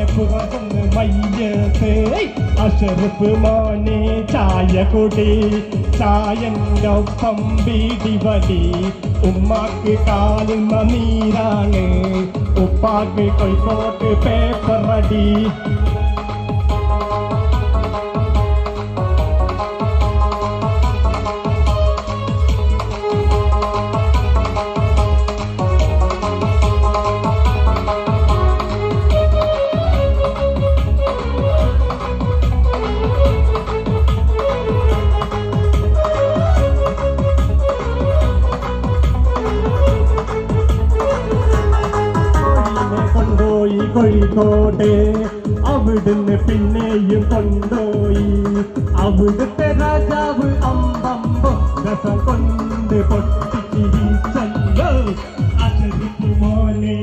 മോനെ പുറത്തുനിന്ന് മയ്യത്ത് അഷറഫ് മോനെ ചായ കൊടി ചായന്റൊപ്പം വീടി. വലി ഉമ്മാക്ക് കാലിമ നീരാണ്. ഉപ്പാക്ക് കോഴിക്കോട്ട് പേപ്പർ കോഴിക്കോട്ടെ അവിടുന്ന് പിന്നെയും കൊണ്ടോയി. അവിടുത്തെ രാജാവ് അമ്പമ്പോ രസം കൊണ്ട് പൊട്ടിച്ചിരിച്ചല്ലോ അശരിക്ക് മോനെ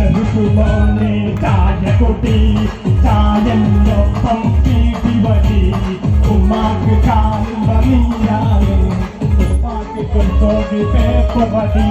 അശരിക്ക് മോനെ ചായ കുടി ചായന്റൊപ്പം വീട്ടി വരി ഉമ്മാക്ക് മതിയാണ് ഉപ്പാക്ക് കോഴിക്കോട്ട് പേപ്പറടി